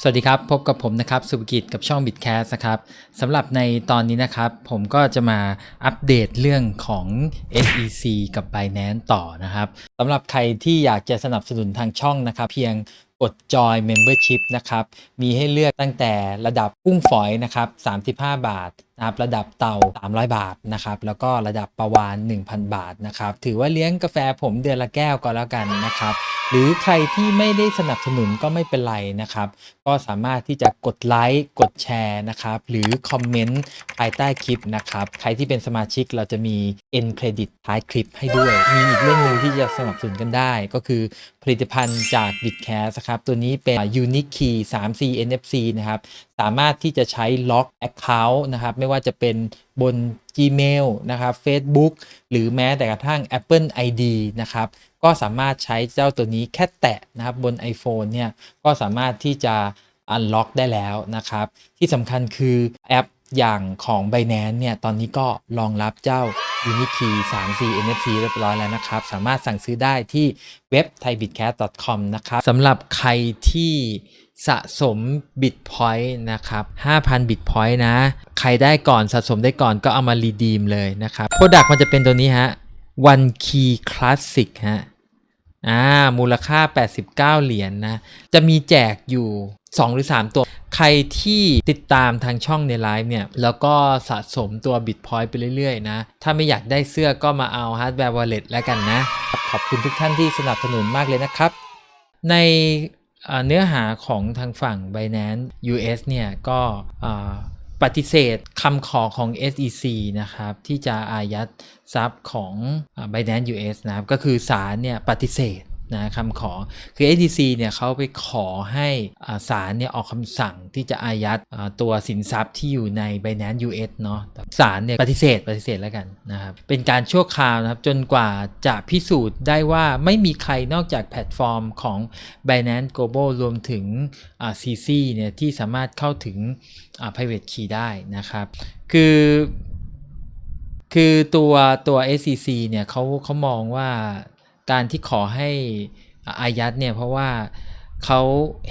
สวัสดีครับ พบกับผมนะครับสุภกิจกับช่อง Bitcast นะครับสำหรับในตอนนี้นะครับ ผมก็จะมาอัปเดตเรื่องของ SEC กับ Binance ต่อนะครับสำหรับใครที่อยากจะสนับสนุนทางช่องนะครับ เพียงกดจอย Membership นะครับ มีให้เลือกตั้งแต่ระดับกุ้งฝอยนะครับ 35 บาท นะครับระดับเตา 300 บาทนะครับแล้วก็ระดับประวาน 1,000 บาทนะครับถือว่าเลี้ยงกาแฟผมเดือนละแก้วก็แล้วกันนะครับหรือใครที่ไม่ได้สนับสนุนก็ไม่เป็นไรนะครับก็สามารถที่จะกดไลค์กดแชร์นะครับหรือคอมเมนต์ภายใต้คลิปนะครับใครที่เป็นสมาชิกเราจะมี end credit ท้ายคลิปให้ด้วย มีอีกเรื่องหนึ่งที่จะสนับสนุนกันได้ ก็คือผลิตภัณฑ์จาก b i t c a s ครับตัวนี้เป็น Unique Key 3C NFC นะครับ สามารถที่จะใช้ล็อก Account นะครับ ไม่ว่าจะเป็นบน Gmail นะครับ Facebook หรือแม้แต่กระทั่ง Apple ID นะครับ ก็สามารถใช้เจ้าตัวนี้แค่แตะนะครับบน iPhone เนี่ย ก็สามารถที่จะ unlock ได้แล้วนะครับ ที่สำคัญคือแอปอย่างของ Binance เนี่ย ตอนนี้ก็รองรับเจ้า Unikey 3C NFC เรียบร้อยแล้วนะครับ สามารถสั่งซื้อได้ที่เว็บ thaibitcast.com นะครับสำหรับใครที่ สะสม Bitpoint นะครับ 5,000 Bitpoint นะ ใครได้ก่อนสะสมได้ก่อนก็เอามา redeem เลยนะครับ Product มันจะเป็นตัวนี้ฮะ One Key Classic ฮะ อ่า มูลค่า 89 เหรียญนนะ จะมีแจกอยู่ 2 หรือ 3 ตัว ใครที่ติดตามทางช่องในไลฟ์เนี่ย แล้วก็สะสมตัว Bitpoint ไปเรื่อยๆ นะ ถ้าไม่อยากได้เสื้อก็มาเอา Hardware Wallet แล้วกันนะ ขอบคุณทุกท่านที่สนับสนุนมากเลยนะครับ ใน เนื้อหาของทางฝั่ง Binance US เนี่ยก็ปฏิเสธคำขอของ SEC นะครับ ที่จะอายัดทรัพย์ของ Binance US นะครับ ก็คือศาลเนี่ยปฏิเสธ นะคำขอคือ SEC เนี่ยเขาไปขอให้ศาลเนี่ยออกคำสั่งที่จะอายัดตัวสินทรัพย์ที่อยู่ใน Binance US เนาะศาลเนี่ยปฏิเสธปฏิเสธแล้วกันนะครับเป็นการชั่วคราวนะครับจนกว่าจะพิสูจน์ได้ว่าไม่มีใครนอกจากแพลตฟอร์มของ Binance Global รวมถึง CC เนี่ยที่สามารถเข้าถึง private key ได้นะครับ คือคือตัวตัว SEC เนี่ยเขาเขามองว่า การที่ขอให้อายัดเนี่ยเพราะว่าเขา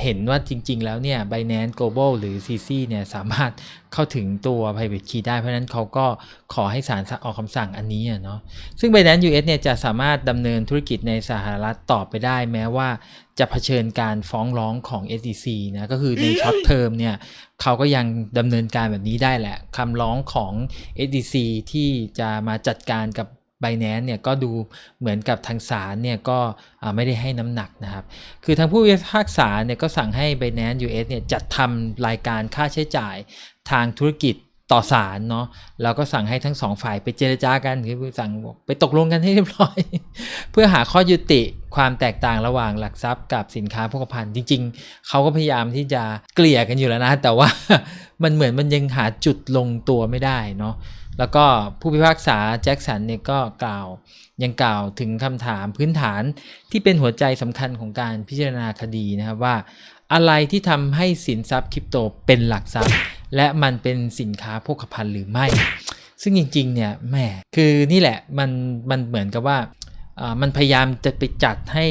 เห็นว่าจริง ๆ แล้วเนี่ย Binance Global หรือ CC เนี่ยสามารถเข้าถึงตัว private key ได้ เพราะนั้นเขาก็ขอให้ศาลออกคำสั่งอันนี้เนาะซึ่ง Binance US เนี่ยจะสามารถดำเนินธุรกิจในสหรัฐต่อไปได้ แม้ว่าจะเผชิญการฟ้องร้องของ SEC นะก็คือในช็อตเทอมเนี่ยเขาก็ยังดำเนินการแบบนี้ได้แหละคำร้องของ SEC ที่จะมาจัดการกับ Binance เนี่ยก็ดูเหมือนกับทางศาลเนี่ยก็ไม่ได้ให้น้ำหนักนะครับ คือทางผู้พิพากษาเนี่ยก็สั่งให้ Binance US เนี่ยจัดทำรายการค่าใช้จ่ายทางธุรกิจต่อศาลเนาะแล้วก็สั่งให้ทั้งสองฝ่ายไปเจรจากันคือสั่งบอกไปตกลงกันให้เรียบร้อย เพื่อหาข้อยุติความแตกต่างระหว่างหลักทรัพย์กับสินค้าโภคภัณฑ์จริง ๆเขาก็พยายามที่จะเกลี่ยกันอยู่แล้วนะ แต่ว่ามันเหมือนมันยังหาจุดลงตัวไม่ได้เนาะ แล้วก็ผู้พิพากษาแจ็คสันเนี่ยก็กล่าวยังกล่าวถึงคำถามพื้นฐานที่เป็นหัวใจสำคัญของการพิจารณาคดีนะครับว่า อะไรที่ทำให้สินทรัพย์คริปโตเป็นหลักทรัพย์ และมันเป็นสินค้าโภคภัณฑ์หรือไม่ ซึ่งจริงๆเนี่ยแหมคือนี่แหละมันมันเหมือนกับว่ามันพยายามจะไปจัดให้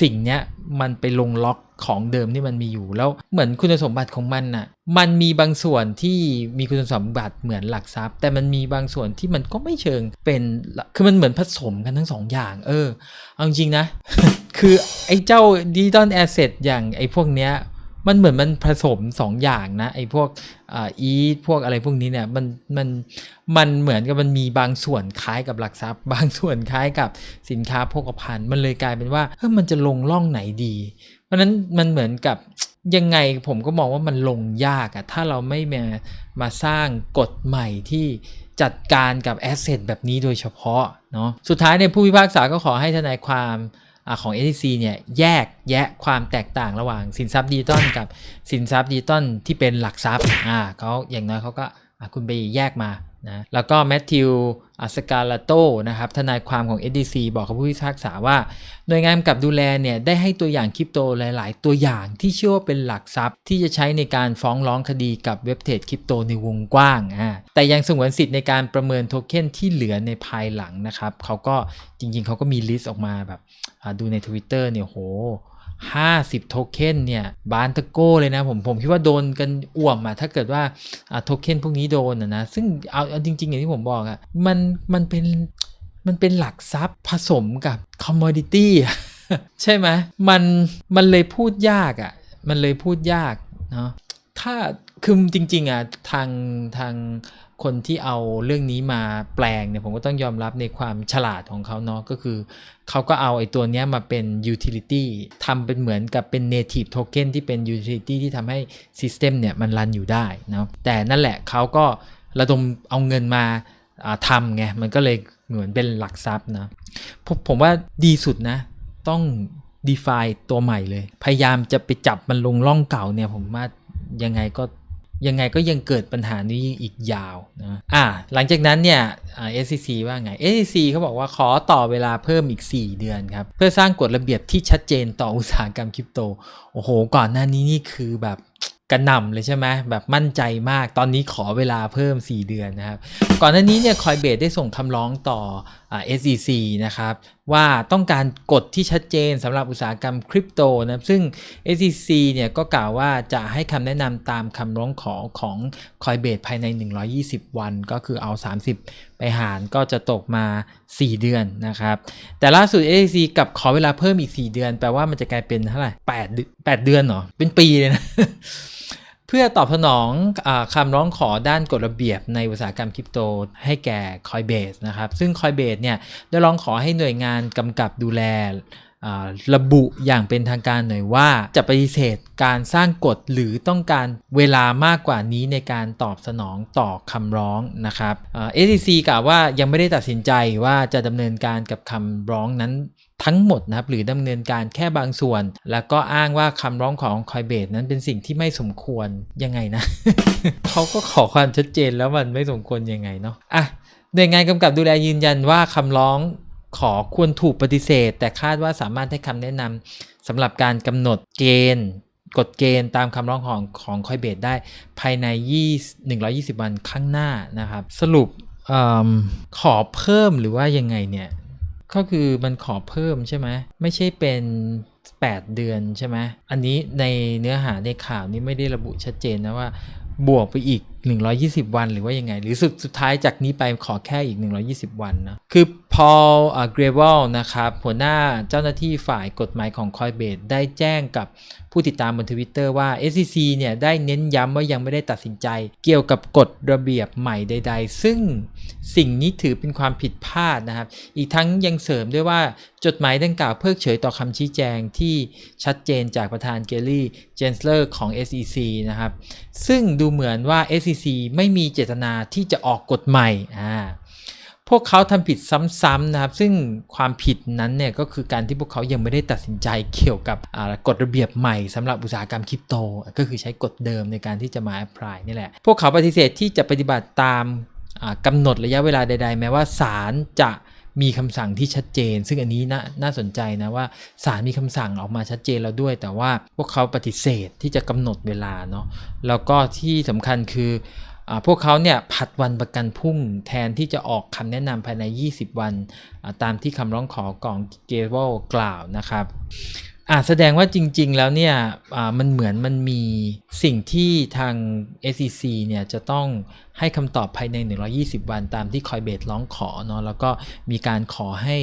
สิ่งนี้มันไปลงล็อก ของเดิมที่มันมีอยู่ แล้วเหมือนคุณสมบัติของมันน่ะมันมีบางส่วนที่มีคุณสมบัติเหมือนหลักทรัพย์ แต่มันมีบางส่วนที่มันก็ไม่เชิงเป็นคือมันเหมือนผสมกันทั้งสองอย่าง เออเอาจริงนะ คือไอ้เจ้าดิจิตอลแอสเซทอย่างไอ้พวกเนี้ย มันเหมือนมันผสมสองอย่างนะไอ้พวกอ่าอีพวกอะไรพวกนี้เนี่ยมันมันมันเหมือนกับมันมีบางส่วนคล้ายกับหลักทรัพย์ บางส่วนคล้ายกับสินค้าโภคภัณฑ์ มันเลยกลายเป็นว่าเออมันจะลงล่องไหนดี เพราะนั้นมันเหมือนกับยังไงผมก็มองว่ามันลงยากอะถ้าเราไม่มามาสร้างกฎใหม่ที่จัดการกับแอสเซทแบบนี้โดยเฉพาะเนาะสุดท้ายเนี่ยผู้พิพากษาก็ขอให้ทนายความ ของ SEC เนี่ยแยกแยะความแตกต่างระหว่างสินทรัพย์ดิจิตอลกับสินทรัพย์ดิจิตอลที่เป็นหลักทรัพย์อ่าเขาอย่างน้อยเขาก็คุณไปแยกมา นะแล้วก็แมทธิวอัสกาลาโตนะครับทนายความของ SDC บอกกับผู้พิพากษาว่า หน่วยงานกำกับดูแลเนี่ยได้ให้ตัวอย่างคริปโตหลาย ๆ ตัวอย่างที่เชื่อว่าเป็นหลักทรัพย์ ที่จะใช้ในการฟ้องร้องคดีกับเว็บเทรดคริปโตในวงกว้างอ่าแต่ยังสงวนสิทธิ์ในการประเมินโทเค็นที่เหลือในภายหลังนะครับเขาก็จริง ๆเขาก็มีลิสต์ออกมาแบบดูใน Twitter เนี่ยโห 50 โทเค็นเนี่ยบานตะโก้เลยนะผมผมคิดว่าโดนกันอ่วมอะถ้าเกิดว่าอ่าโทเค็นพวกนี้โดนอะนะซึ่งเอาเอาจริง ๆ อย่างที่ผมบอกอะมันมันเป็นมันเป็นหลักทรัพย์ผสมกับคอมมอดิตี้ใช่ไหมมันมันเลยพูดยากอะ่ะ มันเลยพูดยากเนาะถ้าคือจริงๆอะทางทาง คนที่เอาเรื่องนี้มาแปลงเนี่ยผมก็ต้องยอมรับในความฉลาดของเขาเนาะก็คือ เขาก็เอาไอ้ตัวเนี้ยมาเป็น utility ทำเป็นเหมือนกับเป็น native token ที่เป็น utility ที่ทำให้ system เนี่ยมันรันอยู่ได้เนาะแต่นั่นแหละเขาก็ระดมเอาเงินมาอ่าทำไง มันก็เลยเหมือนเป็นหลักทรัพย์นะผมผมว่าดีสุดนะ ต้อง DeFi ตัวใหม่เลย พยายามจะไปจับมันลงล่องเก่าเนี่ยผมว่ายังไงก็ ยังไงก็ยังเกิดปัญหานี้อีกยาวนะอ่าหลังจากนั้นเนี่ยเอ่า SEC ว่าไง SEC เขาบอกว่าขอต่อเวลาเพิ่มอีก 4 เดือนครับ เพื่อสร้างกฎระเบียบที่ชัดเจนต่ออุตสาหกรรมคริปโต โอ้โห ก่อนหน้านี้นี่คือแบบกระหน่ำเลยใช่ไหมแบบมั่นใจมากตอนนี้ขอเวลาเพิ่ม 4 เดือนนะครับ ก่อนหน้านี้เนี่ยคอยเบสได้ส่งคำร้องต่อ SEC นะครับว่าต้องการกฎที่ชัดเจนสำหรับอุตสาหกรรมคริปโตนะซึ่ง SEC เนี่ยก็กล่าวว่าจะให้คำแนะนำตามคำร้องขอของ Coinbase ภายใน 120 วัน ก็คือเอา 30 ไปหารก็จะตกมา 4 เดือนนะครับ แต่ล่าสุด SEC กับขอเวลาเพิ่มอีก 4 เดือน แปลว่ามันจะกลายเป็นเท่าไหร่8เดือน8เดือนเหรอ เป็นปีเลยนะ พื่อตอบสนองอคำร้องขอด้านกฎระเบียบในอุตสาหกรรมคริปโตให้แก่ Coinbase นะครับ ซึ่ง Coinbase เนี่ยได้ร้องขอให้หน่วยงานกำกับดูแล ระบุอย่างเป็นทางการหน่อยว่า จะปฏิเสธการสร้างกฎหรือต้องการเวลามากกว่านี้ในการตอบสนองต่อคำร้องนะครับเอ่า SEC กล่าวว่ายังไม่ได้ตัดสินใจว่าจะดำเนินการกับคำร้องนั้นทั้งหมดนะครับหรือดำเนินการแค่บางส่วน แล้วก็อ้างว่าคำร้องของ Coinbase นั้นเป็นสิ่งที่ไม่สมควรยังไงนะ เขาก็ขอความชัดเจนแล้วมันไม่สมควรยังไงเนาะอะหน่วยงานกำกับดูแลยืนยันว่าคำร้อง ขอควรถูกปฏิเสธ แต่คาดว่าสามารถให้คำแนะนำสำหรับการกำหนดเกณฑ์กฎเกณฑ์ตามคำร้องของของคอยเบสได้ภายใน 20 120 วันข้างหน้านะครับ สรุปอขอเพิ่มหรือว่ายังไงเนี่ย ก็คือมันขอเพิ่มใช่ไหมไม่ใช่เป็น 8 เดือนใช่ไหมอันนี้ในเนื้อหาในข่าวนี้ไม่ได้ระบุชัดเจนนะว่าบวกไปอีก 120 วันหรือว่ายังไง หรือสุดสุดท้ายจากนี้ไปขอแค่อีก 120 วันนะคือ พอลเกรเวลนะครับหัวหน้าเจ้าหน้าที่ฝ่ายกฎหมายของ Coinbase ได้แจ้งกับผู้ติดตามบนทวิตเตอร์ว่า SEC เนี่ยได้เน้นย้ำว่ายังไม่ได้ตัดสินใจ เกี่ยวกับกฎระเบียบใหม่ใด ๆ ซึ่งสิ่งนี้ถือเป็นความผิดพลาดนะครับ อีกทั้งยังเสริมด้วยว่าจดหมายดังกล่าวเพิกเฉยต่อคำชี้แจงที่ชัดเจนจากประธานเกลลี่เจนสเลอร์ของ SEC นะครับซึ่งดูเหมือนว่า SEC ไม่มีเจตนาที่จะออกกฎใหม่อ่า พวกเขาทำผิดซ้ำๆนะครับ ซึ่งความผิดนั้นเนี่ยก็คือการที่พวกเขายังไม่ได้ตัดสินใจเกี่ยวกับกฎระเบียบใหม่สำหรับอุตสาหกรรมคริปโต ก็คือใช้กฎเดิมในการที่จะมา apply นี่แหละ พวกเขาปฏิเสธที่จะปฏิบัติตามกำหนดระยะเวลาใด ๆ แม้ว่าศาลจะมีคำสั่งที่ชัดเจน ซึ่งอันนี้น่านาสนใจนะว่าศาลมีคำสั่งออกมาชัดเจนแล้วด้วย แต่ว่าพวกเขาปฏิเสธที่จะกำหนดเวลาเนาะแล้วก็ที่สำคัญคือ พวกเขาเนี่ยผัดวันประกันพรุ่งแทนที่จะออกคำแนะนำภายใน 20 วัน ตามที่คำร้องขอของเกเวลกล่าวนะครับอาแสดงว่าจริง ๆ แล้วเนี่ยมันเหมือนมันมีสิ่งที่ทาง SEC เนี่ยจะต้องให้คำตอบภายใน 120 วันตามที่ Coinbase ร้องขอเนาะแล้วก็มีการขอให้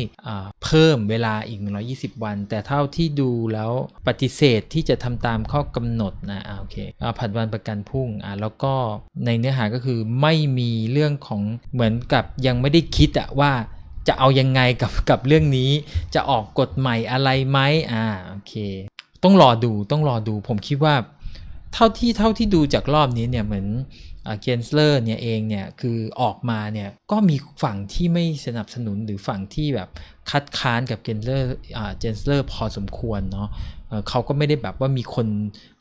พิ่มเวลาอีก 120 วัน แต่เท่าที่ดูแล้วปฏิเสธที่จะทำตามข้อกำหนดนะอ่าโอเคผัดวันประกันพรุ่งอ่าแล้วก็ในเนื้อหาก็คือไม่มีเรื่องของเหมือนกับยังไม่ได้คิดอะว่าจะเอายังไงกับกับเรื่องนี้ จะออกกฎใหม่อะไรไหมอ่าโอเค ต้องรอดูต้องรอดูผมคิดว่า เท่าที่เท่าที่ดูจากรอบนี้เนี่ยเหมือนเกนสเลอร์เนี่ยเองเนี่ยคือออกมาเนี่ยก็มีฝั่งที่ไม่สนับสนุนหรือฝั่งที่แบบคัดค้านกับเกนเลอร์เจนสเลอร์พอสมควรเนาะเขาก็ไม่ได้แบบว่ามีคน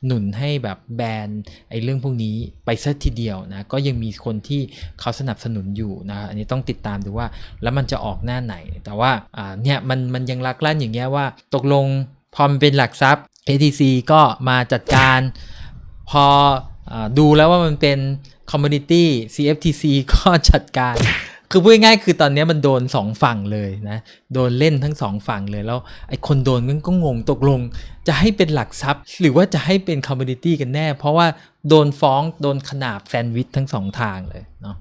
หนุนให้แบบแบนไอ้เรื่องพวกนี้ไปซะทีเดียวนะก็ยังมีคนที่เขาสนับสนุนอยู่นะอันนี้ต้องติดตามดูว่าแล้วมันจะออกหน้าไหน แต่ว่าเนี่ยมันมันยังลักลั่นอย่างเงี้ยว่า ตกลงพอมันเป็นหลักทรัพย์ ATC ก็มาจัดการ พออดูแล้วว่ามันเป็นคอมมูนิตี้ CFTC ก็จัดการ คือพูดง่ายๆคือตอนนี้มันโดนสองฝั่งเลยนะ โดนเล่นทั้งสองฝั่งเลย แล้วไอ้คนโดนก็งงตกลง จะให้เป็นหลักทรัพย์ หรือว่าจะให้เป็นคอมมูนิตี้กันแน่ เพราะว่าโดนฟ้องโดนขนาบแซนด์วิชทั้งสองทางเลยเนาะ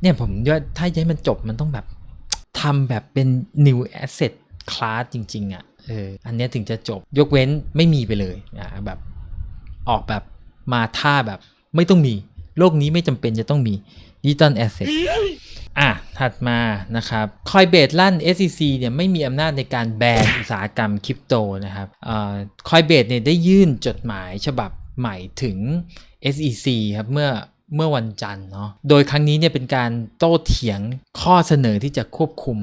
เนี่ยผมว่าถ้าจะให้มันจบมันต้องแบบทำแบบเป็น new asset class จริง ๆอะเอออันนี้ถึงจะจบยกเว้นไม่มีไปเลยอ่าแบบ ออกแบบมาท่าแบบไม่ต้องมี โลกนี้ไม่จำเป็นจะต้องมีดิจิตอลแอสเซทอะ ถัดมานะครับ Coinbase ลั่น SEC เนี่ยไม่มีอำนาจในการแบนอุตสาหกรรมคริปโตนะครับเอ่อ Coinbase เนี่ยได้ยื่นจดหมายฉบับใหม่ถึง SEC ครับเมื่อเมื่อวันจันทร์เนาะ โดยครั้งนี้เนี่ยเป็นการโต้เถียงข้อเสนอที่จะควบคุม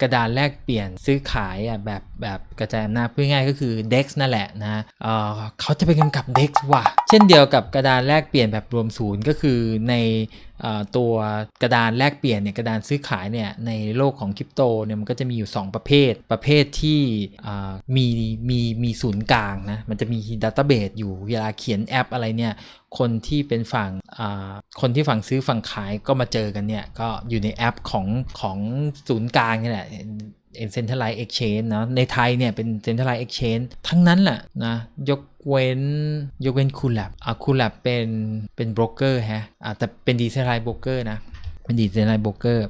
กระดานแลกเปลี่ยนซื้อขายอะแบบแบบกระจายอำนาจพูดง่ายก็คือ DEX นั่นแหละนะเออเขาจะไปกำกับ DEX ว่ะ เช่นเดียวกับกระดานแลกเปลี่ยนแบบรวมศูนย์ก็คือใน ตัวกระดานแลกเปลี่ยนเนี่ยกระดานซื้อขายเนี่ยในโลกของคริปโตเนี่ยมันก็จะมีอยู่ 2 ประเภท ประเภทที่มีมีมีศูนย์กลางนะมันจะมีดัตเตอร์เบสอยู่เวลาเขียนแอปอะไรเนี่ยคนที่เป็นฝั่งคนที่ฝั่งซื้อฝั่งขายก็มาเจอกันเนี่ยก็อยู่ในแอปของของศูนย์กลางนี่แหละ เซ็นทรัลไลซ์เอ็กชแนนเนาะในไทยเนี่ยเป็นเซ็นทรัลไลซ์เอ็กชแนนทั้งนั้นแหละนะยกเว้นยกเว้นคูล a b อะคูล a b เป็นเป็นโบรกเกอร์ฮะอะแต่เป็นดีเซนไลซ์โบรกเกอร์นะเป็นดีเซนไลซ์โบรกเกอร์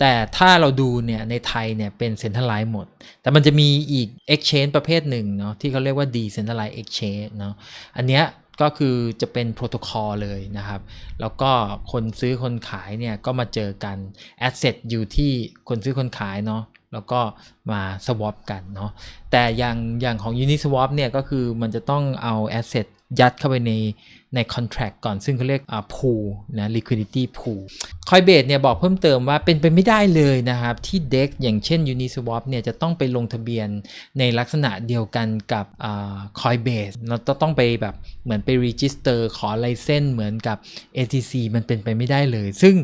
แต่ถ้าเราดูเนี่ยในไทยเนี่ยเป็นเซ็นทรัลไลซ์หมด แต่มันจะมีอีก Exchange ประเภทหนึ่งเนาะที่เขาเรียกว่า Decentralized Exchange เนาะอันเนี้ยก็คือจะเป็นโปรโตคอลเลยนะครับ แล้วก็คนซื้อคนขายเนี่ยก็มาเจอกัน Asset อยู่ที่คนซื้อคนขายเนาะ แล้วก็มา swap กันเนาะแต่อย่างอย่างของ Uniswap เนี่ยก็คือมันจะต้องเอา Asset ยัดเข้าไปในใน contract ก่อนซึ่งเขาเรียกอ่า pool นะ liquidity pool Coinbase เนี่ยบอกเพิ่มเติมว่าเป็นไปไม่ได้เลยนะครับ ที่ DEX อย่างเช่น Uniswap เนี่ยจะต้องไปลงทะเบียนในลักษณะเดียวกันกับอ่า Coinbase เราต้องไปแบบเหมือนไป register ขอไลเซนเหมือนกับ ATC มันเป็นไปไม่ได้เลย ซึ่ง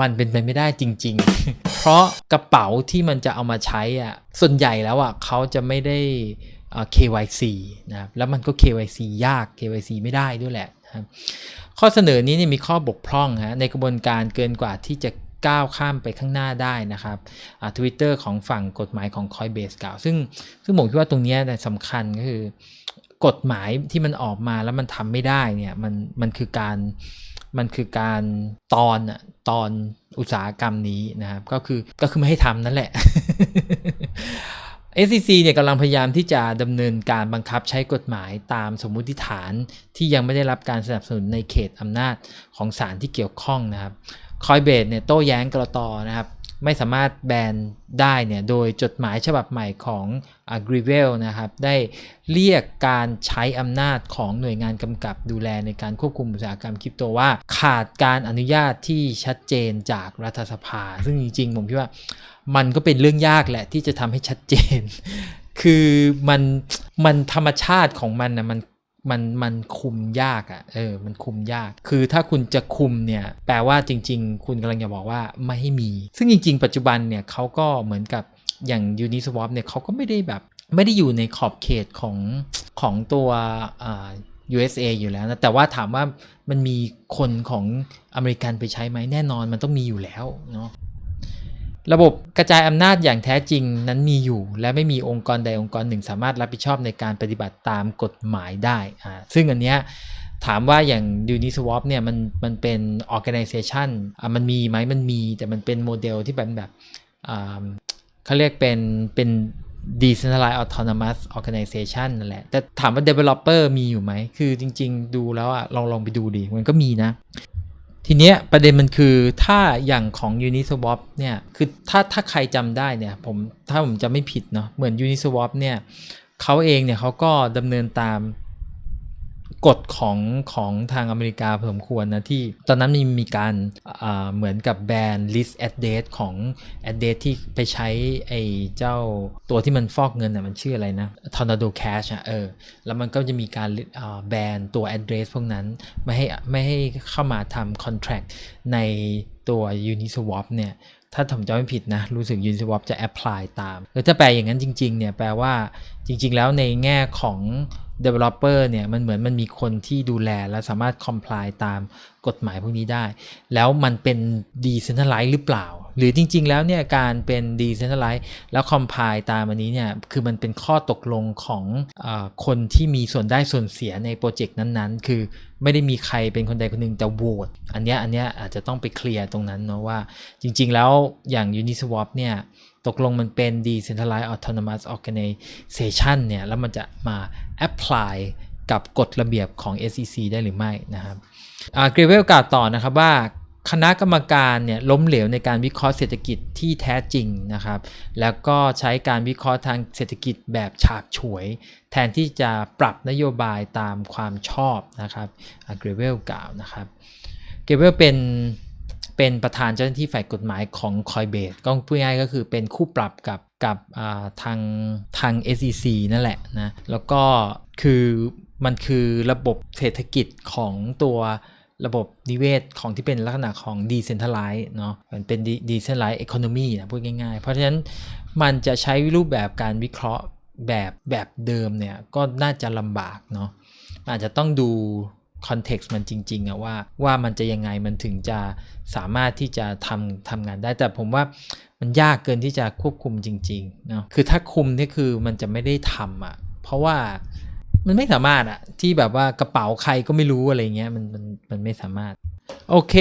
มันเป็นไปไม่ได้จริง ๆ เพราะกระเป๋าที่มันจะเอามาใช้อะส่วนใหญ่แล้วอะเขาจะไม่ได้ KYC นะครับแล้วมันก็ KYC ยาก KYC ไม่ได้ด้วยแหละครับข้อเสนอนี้เนี่ยมีข้อบกพร่องฮะในกระบวนการเกินกว่าที่จะก้าวข้ามไปข้างหน้าได้นะครับทวิตเตอร์ของฝั่งกฎหมายของ Coinbase กล่าว ซึ่งซึ่งผมคิดว่าตรงเนี้ยเนี่ยสำคัญก็คือกฎหมายที่มันออกมาแล้วมันทำไม่ได้เนี่ยมันมันคือการ มันคือการตอนอะตอนอุตสาหกรรมนี้นะครับ ก็คือก็คือไม่ให้ทำนั่นแหละ SEC เนี่ยกำลังพยายามที่จะดำเนินการบังคับใช้กฎหมายตามสมมุติฐานที่ยังไม่ได้รับการสนับสนุนในเขตอำนาจของศาลที่เกี่ยวข้องนะครับคอยเบดเนี่ยโต้แย้งกรตนะครับ ไม่สามารถแบนได้เนี่ยโดยจดหมายฉบับใหม่ของกริเวลนะครับได้เรียกการใช้อำนาจของหน่วยงานกำกับดูแลในการควบคุมอุตสาหกรรมคริปโตว่า ขาดการอนุญาตที่ชัดเจนจากรัฐสภา ซึ่งจริงๆ ผมคิดว่ามันก็เป็นเรื่องยากแหละที่จะทำให้ชัดเจน คือมันมันธรรมชาติของมันนะมัน มันมันคุมยากอะ่ะเออมันคุมยาก คือถ้าคุณจะคุมเนี่ยแปลว่าจริง ๆ คุณกำลังจะบอกว่าไม่ให้มี ซึ่งจริง ๆ ปัจจุบันเนี่ยเขาก็เหมือนกับอย่าง Uniswap เนี่ยเขาก็ไม่ได้แบบไม่ได้อยู่ในขอบเขตของของตัวอ่า USA อยู่แล้วนะแต่ว่าถามว่ามันมีคนของอเมริกันไปใช้ไหมแน่นอนมันต้องมีอยู่แล้วเนาะ ระบบกระจายอำนาจอย่างแท้จริงนั้นมีอยู่ และไม่มีองค์กรใดองค์กรหนึ่ง สามารถรับผิดชอบในการปฏิบัติตามกฎหมายได้อ่าซึ่งอันเนี้ยถามว่าอย่าง Uniswap เนี่ยมันมันเป็น organization อ่ามันมีไหมมันมี แต่มันเป็นโมเดลที่แบบแบบอ่าเขาเรียกเป็นเป็น decentralized autonomous organization นั่นแหละ แต่ถามว่า developer มีอยู่ไหม คือจริง ๆ ดูแล้วอะลองลองไปดูดิ มันก็มีนะ ทีเนี้ยประเด็นมันคือถ้าอย่างของ Uniswap เนี่ยคือถ้าถ้าใครจำได้เนี่ยผมถ้าผมจะไม่ผิดเนาะเหมือน Uniswap เนี่ยเขาเองเนี่ยเขาก็ดำเนินตาม กฎของของทางอเมริกาพอสมควรนะที่ ตอนนั้นมีมีการเหมือนกับแบน list address ของ address ที่ไปใช้ไอ้เจ้าตัวที่มันฟอกเงินน่ะมันชื่ออะไรนะ Tornado Cash อะเออแล้วมันก็จะมีการแบนตัว address พวกนั้น ไม่ให้ไม่ให้เข้ามาทำ contract ในตัว Uniswap เนี่ยถ้าผมจำไม่ผิดนะ รู้สึก Uniswap จะ apply ตามหรือถ้าแปลอย่างนั้นจริงๆเนี่ยแปลว่าจริง ๆ แล้วในแง่ของ developer เนี่ยมันเหมือนมันมีคนที่ดูแลและสามารถ comply ตามกฎหมายพวกนี้ได้ แล้วมันเป็น decentralized หรือเปล่า หรือจริง ๆ แล้วเนี่ยการเป็น decentralized แล้ว comply ตามอันนี้เนี่ยคือมันเป็นข้อตกลงของอคนที่มีส่วนได้ส่วนเสียในโปรเจกต์นั้นๆ คือไม่ได้มีใครเป็นคนใดคนหนึ่งแต่โหวตอันเนี้ยอันเนี้ยอาจจะต้องไปเคลียร์ตรงนั้นเนาะว่าจริง ๆ แล้วอย่าง Uniswap เนี่ย ตกลงมันเป็น decentralized autonomous organization เนี่ย แล้วมันจะมา apply กับกฎระเบียบของ SEC ได้หรือไม่นะครับเกรเวลกล่าวต่อนะครับว่าคณะกรรมการเนี่ยล้มเหลวในการวิเคราะห์เศรษฐกิจที่แท้จริงนะครับ แล้วก็ใช้การวิเคราะห์ทางเศรษฐกิจแบบฉาบฉวย แทนที่จะปรับนโยบายตามความชอบนะครับเกรเวลกล่าวนะครับ เกรเวลเป็น เป็นประธานเจ้าหน้าที่ฝ่ายกฎหมายของ Coinbase ก็พูดง่ายๆก็คือเป็นคู่ปรับกับกับทางทาง SEC นั่นแหละนะแล้วก็คือมันคือระบบเศรษฐกิจของตัวระบบนิเวศของที่เป็นลักษณะของ decentralized เนาะมันเป็น decentralized economy นะพูดง่ายๆ เพราะฉะนั้นมันจะใช้รูปแบบการวิเคราะห์แบบแบบเดิมเนี่ยก็น่าจะลำบากเนาะอาจจะต้องดู คอนเท็กซ์มันจริงๆอะว่าว่ามันจะยังไงมันถึงจะสามารถที่จะทำทำงานได้ แต่ผมว่ามันยากเกินที่จะควบคุมจริงๆเนาะคือถ้าคุมนี่คือมันจะไม่ได้ทำอะเพราะว่ามันไม่สามารถอะที่แบบว่ากระเป๋าใครก็ไม่รู้อะไรเงี้ยมันมันมันไม่สามารถ โอเค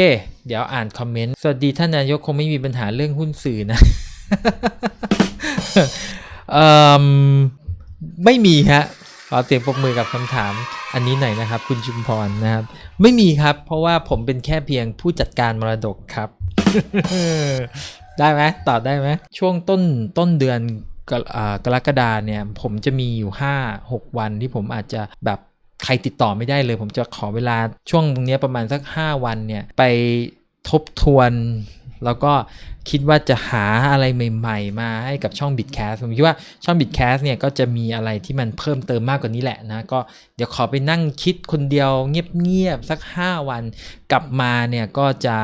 เดี๋ยวอ่านคอมเมนต์สวัสดีท่านนายกคงไม่มีปัญหาเรื่องหุ้นสื่อนะเออไม่มีฮะ ขอเสียงปรบมือกับคำถามอันนี้หน่อยนะครับ คุณชุมพรนะครับ ไม่มีครับ เพราะว่าผมเป็นแค่เพียงผู้จัดการมรดกครับ ได้ไหมตอบได้ไหมช่วงต้นต้นเดือนกรกฎาเนี่ย ผมจะมีอยู่ 5 6 วันที่ผมอาจจะแบบใครติดต่อไม่ได้เลย ผมจะขอเวลาช่วงนี้ประมาณสัก 5 วันเนี่ย ไปทบทวนแล้วก็ คิดว่าจะหาอะไรใหม่ ๆ มาให้กับช่อง Bitcast ผมคิดว่าช่อง Bitcast เนี่ยก็จะมีอะไรที่มันเพิ่มเติมมากกว่านี้แหละนะ ก็เดี๋ยวขอไปนั่งคิดคนเดียวเงียบๆสัก 5 วัน กลับมาเนี่ยก็จะ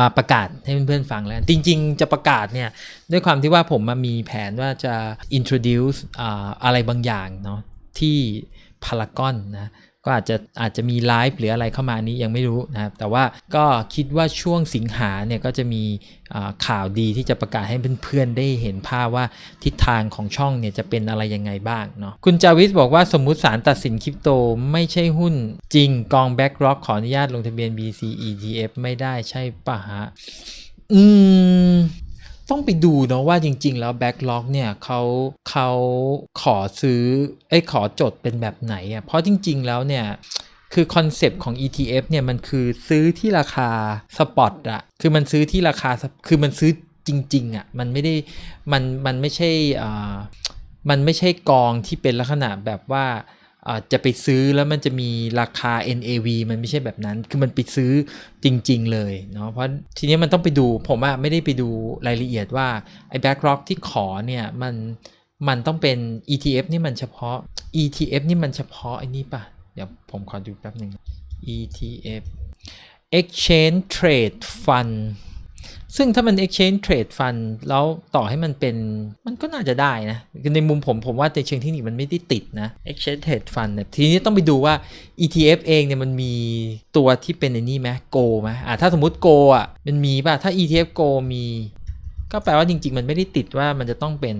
มาประกาศให้เพื่อนๆฟังแล้ว จริง ๆ จะประกาศเนี่ยด้วยความที่ว่าผมมามีแผนว่าจะ introduce ออะไรบางอย่างเนาะที่พารากอนนะ ก็อาจจะอาจจะมีไลฟ์หรืออะไรเข้ามานี้ยังไม่รู้นะครับ แต่ว่าก็คิดว่าช่วงสิงหาเนี่ยก็จะมีข่าวดีที่จะประกาศให้เพื่อนๆได้เห็นภาพว่าทิศทางของช่องเนี่ยจะเป็นอะไรยังไงบ้างเนาะคุณจาวิสบอกว่าสมมุติสารตัดสินคริปโตไม่ใช่หุ้นจริงกองแบ็กร็อกขออนุญาตลงทะเบียน BC ETF ไม่ได้ใช่ปะฮะอืม ต้องไปดูเนาะว่าจริง ๆ แล้ว Backlog เนี่ยเขาเขาขอซื้อไอ้ขอจดเป็นแบบไหนอะ่ะเพราะจริง ๆ แล้วเนี่ยคือคอนเซปต์ของ ETF เนี่ยมันคือซื้อที่ราคาสปอตอะคือมันซื้อที่ราคาคือมันซื้อจริง ๆอะมันไม่ได้มันมันไม่ใช่อ่ามันไม่ใช่กองที่เป็นลักษณะแบบว่า จะไปซื้อแล้วมันจะมีราคา NAV มันไม่ใช่แบบนั้น คือมันไปซื้อจริง ๆ เลยเนาะ เพราะทีนี้มันต้องไปดู ผมอะไม่ได้ไปดูรายละเอียดว่าไอ้ backlog ที่ขอเนี่ยมันมันต้องเป็น ETF นี่มันเฉพาะ ETF นี่มันเฉพาะไอ้นี่ปะเดี๋ยวผมขอดูแป๊บหนึ่ง ETF Exchange Trade Fund ซึ่งถ้ามัน exchange trade fund แล้วต่อให้มันเป็นมันก็น่าจะได้นะ ในมุมผมผมว่าในเชิงเทคนิคมันไม่ได้ติดนะ exchange trade fund เนี่ยทีนี้ต้องไปดูว่า ETF เองเนี่ยมันมีตัวที่เป็นในนี้ไหม go ไหมอ่าถ้าสมมติ go อะมันมีป่ะถ้า ETF go มี ก็แปลว่าจริง ๆ มันไม่ได้ติดว่ามันจะต้องเป็น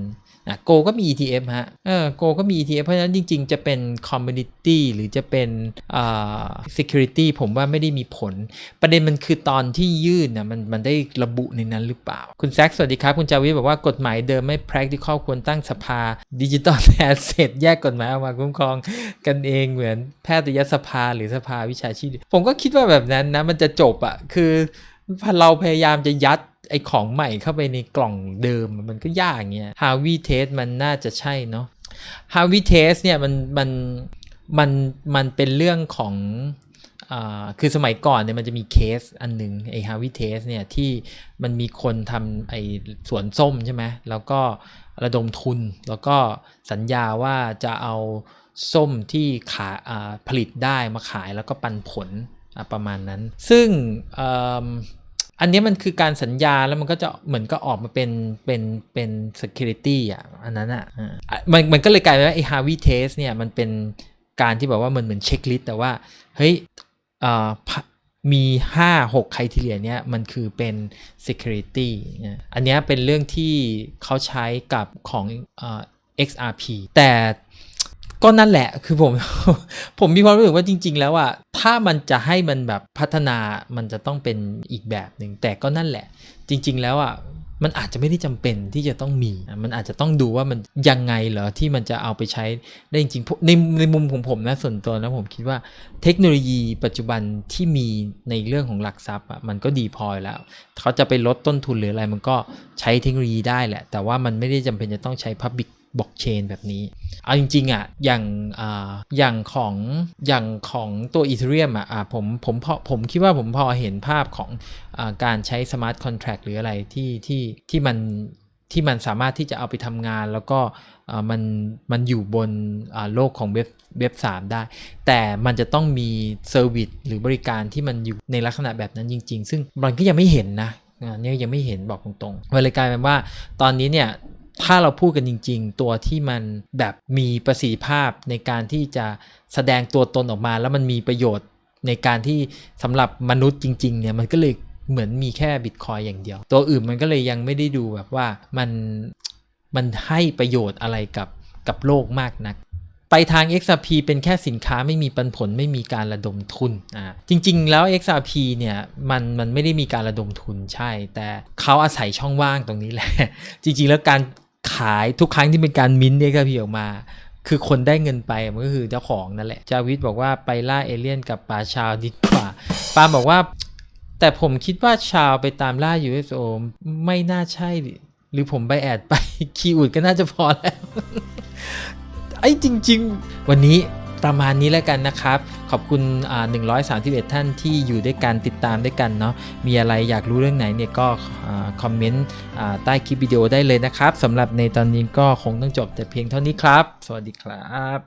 นะโกก็มี ETF ฮะเออโกก็มี ETF เพราะฉะนั้นจริง ๆ จะเป็น community หรือจะเป็นอ่า security ผมว่าไม่ได้มีผล ประเด็นมันคือตอนที่ยื่นนะมันมันได้ระบุในนั้นหรือเปล่า คุณแซคสวัสดีครับ คุณจาวิบอกว่ากฎหมายเดิมไม่ practical ควรตั้งสภาดิจิตอลแอสเซทแยกกฎหมายออกมาคุ้มครองกันเองเหมือนแพทยสภาหรือสภาวิชาชีพ ผมก็คิดว่าแบบนั้นนะมันจะจบอะคือเราพยายามจะยัด ไอของใหม่เข้าไปในกล่องเดิมมันก็ยากเงี้ย h a r v ี Test มันน่าจะใช่เนาะ h a r v ี Test เนี่ยมันมันมันมันเป็นเรื่องของอคือสมัยก่อนเนี่ยมันจะมีเคสอันหนึ่งไอ้ h a r v ี Test เนี่ยที่มันมีคนทำไอสวนส้มใช่ไหมแล้วก็ระดมทุน แล้วก็สัญญาว่าจะเอาส้มที่ขาผลิตได้มาขายแล้วก็ปันผลประมาณนั้น ซึ่ง อันนี้มันคือการสัญญาแล้วมันก็จะเหมือนก็ออกมาเป็นเป็นเป็น security อะอันนั้นอะมันมันก็เลยกลายเป็นว่าไอ้ Harvey Test เนี่ยมันเป็นการที่แบบว่ามันเหมือนเช็คลิสต์แต่ว่า เฮ้ยมี 5 6 c r i t e r i a เนี้ยมันคือเป็น security อันนี้เป็นเรื่องที่เขาใช้กับของ XRP แต่ ก็นั่นแหละคือผม ผมมีความรู้สึกว่าจริง ๆ แล้วอะถ้ามันจะให้มันแบบพัฒนามันจะต้องเป็นอีกแบบหนึ่งแต่ก็นั่นแหละ จริง ๆ แล้วอะมันอาจจะไม่ได้จำเป็นที่จะต้องมี มันอาจจะต้องดูว่ามันยังไงเหรอที่มันจะเอาไปใช้ได้จริงๆในในมุมของผมนะส่วนตัวนะผมคิดว่าเทคโนโลยีปัจจุบันที่มีในเรื่องของหลักทรัพย์อะมันก็ดีพอแล้ว เขาจะไปลดต้นทุนหรืออะไรมันก็ใช้เทคโนโลยีได้แหละ แต่ว่ามันไม่ได้จำเป็นจะต้องใช้ Public Blockchain แบบนี้ เอาจริงๆอะอย่างอ่าอย่างของอย่างของตัว Ethereum อะผมผมพอผมคิดว่าผมพอเห็นภาพของอการใช้ Smart Contract หรืออะไรที่ที่ที่มันที่มันสามารถที่จะเอาไปทำงาน แล้วก็มันมันอยู่บนโลกของเว็บเว็บสามได้ แต่มันจะต้องมีเซอร์วิสหรือบริการที่มันอยู่ในลักษณะแบบนั้นจริง ๆ ซึ่งมันก็ยังไม่เห็นนะเนี่ยยังไม่เห็นบอกตรงๆเลยกลายเป็นว่าตอนนี้เนี่ย ถ้าเราพูดกันจริง ๆ ตัวที่มันแบบมีประสิทธิภาพในการที่จะแสดงตัวตนออกมา แล้วมันมีประโยชน์ในการที่สำหรับมนุษย์จริง ๆ เนี่ยมันก็เลยเหมือนมีแค่บิตคอยอย่างเดียว ตัวอื่นมันก็เลยยังไม่ได้ดูแบบว่ามันมันให้ประโยชน์อะไรกับกับโลกมากนักไปทาง XRP เป็นแค่สินค้าไม่มีปันผลไม่มีการระดมทุนอ่าจริง ๆ แล้ว XRP เนี่ยมันมันไม่ได้มีการระดมทุนใช่ แต่เขาอาศัยช่องว่างตรงนี้แหละ จริง ๆ แล้วการ ขายทุกครั้งที่เป็นการมิ้นท์ XRP ออกมา คือคนได้เงินไปมันก็คือเจ้าของนั่นแหละจาวิทบอกว่าไปล่าเอเลี่ยนกับป่าชาวดีกว่าปาบอกว่า แต่ผมคิดว่าชาวไปตามล่า UFO ไม่น่าใช่หรือผมไปแอดไปคีย์อุดก็น่าจะพอแล้วไอ้จริง ๆ วันนี้ ประมาณนี้แล้วกันนะครับ ขอบคุณอ่า131 ท่านที่อยู่ด้วยกันติดตามด้วยกันเนาะมีอะไรอยากรู้เรื่องไหนเนี่ยก็คอมเมนต์ใต้คลิปวิดีโอได้เลยนะครับสำหรับในตอนนี้ก็คงต้องจบแต่เพียงเท่านี้ครับ สวัสดีครับ